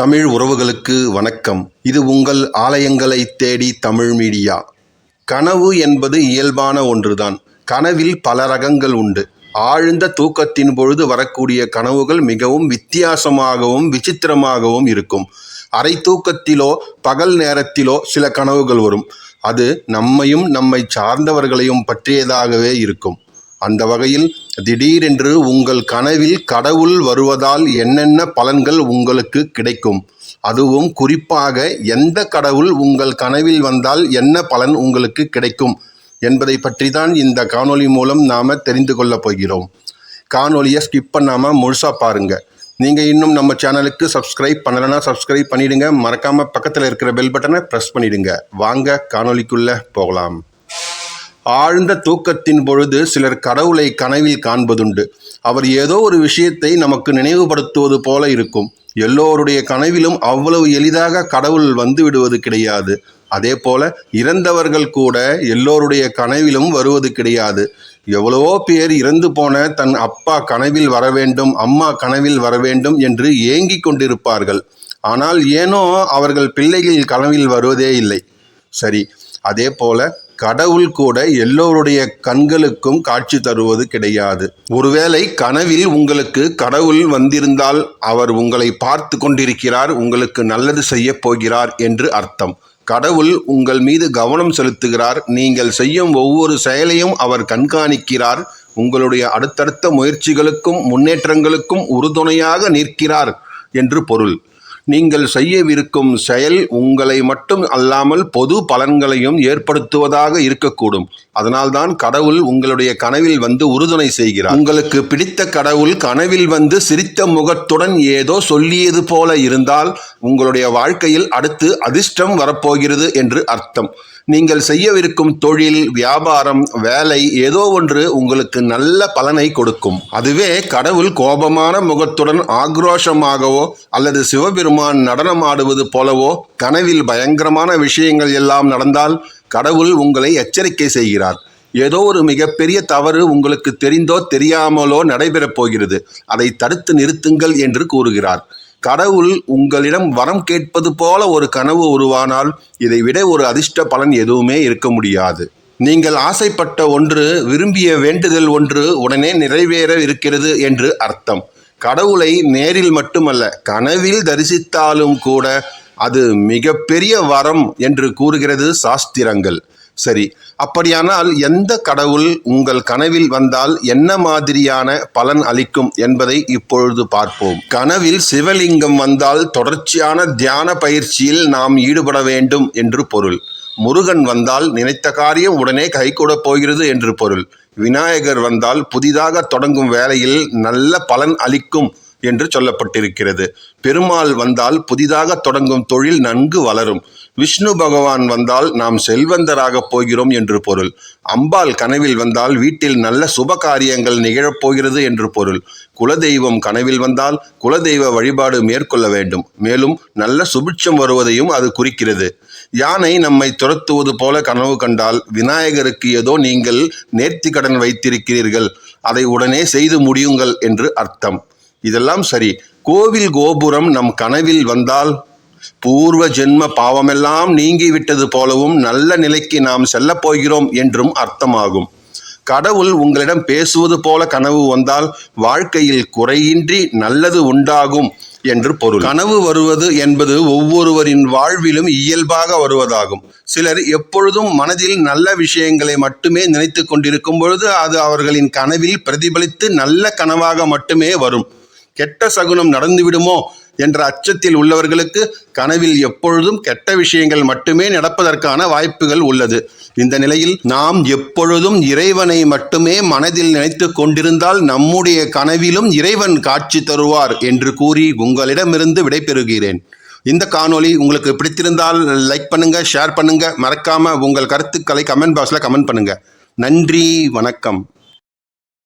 தமிழ் உறவுகளுக்கு வணக்கம். இது உங்கள் ஆலயங்களை தேடி தமிழ் மீடியா. கனவு என்பது இயல்பான ஒன்றுதான். கனவில் பல ரகங்கள் உண்டு. ஆழ்ந்த தூக்கத்தின் பொழுது வரக்கூடிய கனவுகள் மிகவும் வித்தியாசமாகவும் விசித்திரமாகவும் இருக்கும். அரை தூக்கத்திலோ பகல் நேரத்திலோ சில கனவுகள் வரும். அது நம்மையும் நம்மை சார்ந்தவர்களையும் பற்றியதாகவே இருக்கும். அந்த வகையில் திடீரென்று உங்கள் கனவில் கடவுள் வருவதால் என்னென்ன பலன்கள் உங்களுக்கு கிடைக்கும்? அதுவும் குறிப்பாக எந்த கடவுள் உங்கள் கனவில் வந்தால் என்ன பலன் உங்களுக்கு கிடைக்கும்? என்பதை பற்றி தான் இந்த காணொளி மூலம் நாம் தெரிந்து கொள்ளப் போகிறோம். காணொலியை ஸ்கிப் பண்ணாமல் முழுசாக பாருங்கள் நீங்கள் இன்னும் நம்ம சேனலுக்கு சப்ஸ்கிரைப் பண்ணலைன்னா சப்ஸ்கிரைப் பண்ணிவிடுங்க மறக்காமல் பக்கத்தில் இருக்கிற பெல் பட்டனை ப்ரெஸ் பண்ணிவிடுங்க வாங்க காணொலிக்குள்ளே போகலாம். ஆழ்ந்த தூக்கத்தின் பொழுது சிலர் கடவுளை கனவில் காண்பதுண்டு. அவர் ஏதோ ஒரு விஷயத்தை நமக்கு நினைவுபடுத்துவது போல இருக்கும். எல்லோருடைய கனவிலும் அவ்வளவு எளிதாக கடவுள் வந்து விடுவது கிடையாது. அதே போல இறந்தவர்கள் கூட எல்லோருடைய கனவிலும் வருவது கிடையாது. எவ்வளவோ பேர் இறந்து போன தன் அப்பா கனவில் வர வேண்டும் அம்மா கனவில் வர வேண்டும் என்று ஏங்கிக் கொண்டிருப்பார்கள். ஆனால் ஏனோ அவர்கள் பிள்ளைகள் கனவில் வருவதே இல்லை. சரி அதே போல கடவுள் கூட எல்லோருடைய கண்களுக்கும் காட்சி தருவது கிடையாது. ஒருவேளை கனவில் உங்களுக்கு கடவுள் வந்திருந்தால் அவர் உங்களை பார்த்து கொண்டிருக்கிறார் உங்களுக்கு நல்லது செய்ய போகிறார் என்று அர்த்தம். கடவுள் உங்கள் மீது கவனம் செலுத்துகிறார் நீங்கள் செய்யும் ஒவ்வொரு செயலையும் அவர் கண்காணிக்கிறார் உங்களுடைய அடுத்தடுத்த முயற்சிகளுக்கும் முன்னேற்றங்களுக்கும் உறுதுணையாக நிற்கிறார் என்று பொருள். நீங்கள் செய்யவிருக்கும் செயல் உங்களை மட்டும் அல்லாமல் பொது பலன்களையும் ஏற்படுத்துவதாக இருக்கக்கூடும். அதனால்தான் கடவுள் உங்களுடைய கனவில் வந்து உறுதுணை செய்கிறார். உங்களுக்கு பிடித்த கடவுள் கனவில் வந்து சிரித்த முகத்துடன் ஏதோ சொல்லியது போல இருந்தால் உங்களுடைய வாழ்க்கையில் அடுத்து அதிர்ஷ்டம் வரப்போகிறது என்று அர்த்தம். நீங்கள் செய்யவிருக்கும் தொழில் வியாபாரம் வேலை ஏதோ ஒன்று உங்களுக்கு நல்ல பலனை கொடுக்கும். அதுவே கடவுள் கோபமான முகத்துடன் ஆக்ரோஷமாகவோ அல்லது பெருமான் நடனம் ஆடுவது போலவோ கனவில் பயங்கரமான விஷயங்கள் எல்லாம் நடந்தால் கடவுள் உங்களை எச்சரிக்கை செய்கிறார். ஏதோ ஒரு மிகப்பெரிய தவறு உங்களுக்கு தெரிந்தோ தெரியாமலோ நடைபெறப் போகிறது. அதை தடுத்து நிறுத்துங்கள் என்று கூறுகிறார். கடவுள் உங்களிடம் வரம் கேட்பது போல ஒரு கனவு உருவானால் இதை விட ஒரு அதிர்ஷ்ட பலன் எதுவுமே இருக்க முடியாது. நீங்கள் ஆசைப்பட்ட ஒன்று விரும்பிய வேண்டுதல் ஒன்று உடனே நிறைவேற இருக்கிறது என்று அர்த்தம். கடவுளை நேரில் மட்டுமல்ல கனவில் தரிசித்தாலும் கூட அது மிகப்பெரிய வரம் என்று கூறுகிறது சாஸ்திரங்கள். சரி அப்படியானால் எந்த கடவுள் உங்கள் கனவில் வந்தால் என்ன மாதிரியான பலன் அளிக்கும் என்பதை இப்பொழுது பார்ப்போம். கனவில் சிவலிங்கம் வந்தால் தொடர்ச்சியான தியான பயிற்சியில் நாம் ஈடுபட வேண்டும் என்று பொருள். முருகன் வந்தால் நினைத்த காரியம் உடனே கைகூடப் போகிறது என்று பொருள். விநாயகர் வந்தால் புதிதாக தொடங்கும் வேலையில் நல்ல பலன் அளிக்கும் என்று சொல்லப்பட்டிருக்கிறது. பெருமாள் வந்தால் புதிதாக தொடங்கும் தொழில் நன்கு வளரும். விஷ்ணு பகவான் வந்தால் நாம் செல்வந்தராக போகிறோம் என்று பொருள். அம்பாள் கனவில் வந்தால் வீட்டில் நல்ல சுப காரியங்கள் நிகழப்போகிறது என்று பொருள். குலதெய்வம் கனவில் வந்தால் குலதெய்வ வழிபாடு மேற்கொள்ள வேண்டும். மேலும் நல்ல சுபிட்சம் வருவதையும் அது குறிக்கிறது. யானை நம்மை துரத்துவது போல கனவு கண்டால் விநாயகருக்கு ஏதோ நீங்கள் நேர்த்தி கடன் வைத்திருக்கிறீர்கள். அதை உடனே செய்து முடியுங்கள் என்று அர்த்தம். இதெல்லாம் சரி. கோவில் கோபுரம் நம் கனவில் வந்தால் பூர்வ ஜென்ம பாவமெல்லாம் நீங்கிவிட்டது போலவும் நல்ல நிலைக்கு நாம் செல்லப் போகிறோம் என்றும் அர்த்தமாகும். கடவுள் உங்களிடம் பேசுவது போல கனவு வந்தால் வாழ்க்கையில் குறையின்றி நல்லது உண்டாகும் என்று பொருள். கனவு வருவது என்பது ஒவ்வொருவரின் வாழ்விலும் இயல்பாக வருவதாகும். சிலர் எப்பொழுதும் மனதில் நல்ல விஷயங்களை மட்டுமே நினைத்து கொண்டிருக்கும் பொழுது அது அவர்களின் கனவில் பிரதிபலித்து நல்ல கனவாக மட்டுமே வரும். கெட்ட சகுனம் நடந்துவிடுமோ என்ற அச்சத்தில் உள்ளவர்களுக்கு கனவில் எப்பொழுதும் கெட்ட விஷயங்கள் மட்டுமே நடப்பதற்கான வாய்ப்புகள் உள்ளது. இந்த நிலையில் நாம் எப்பொழுதும் இறைவனை மட்டுமே மனதில் நினைத்து கொண்டிருந்தால் நம்முடைய கனவிலும் இறைவன் காட்சி தருவார் என்று கூறி உங்களிடமிருந்து விடைபெறுகிறேன். இந்த காணொளி உங்களுக்கு பிடித்திருந்தால் லைக் பண்ணுங்க ஷேர் பண்ணுங்க. மறக்காம உங்கள் கருத்துக்களை கமெண்ட் பாக்ஸில் கமெண்ட் பண்ணுங்க. நன்றி வணக்கம்.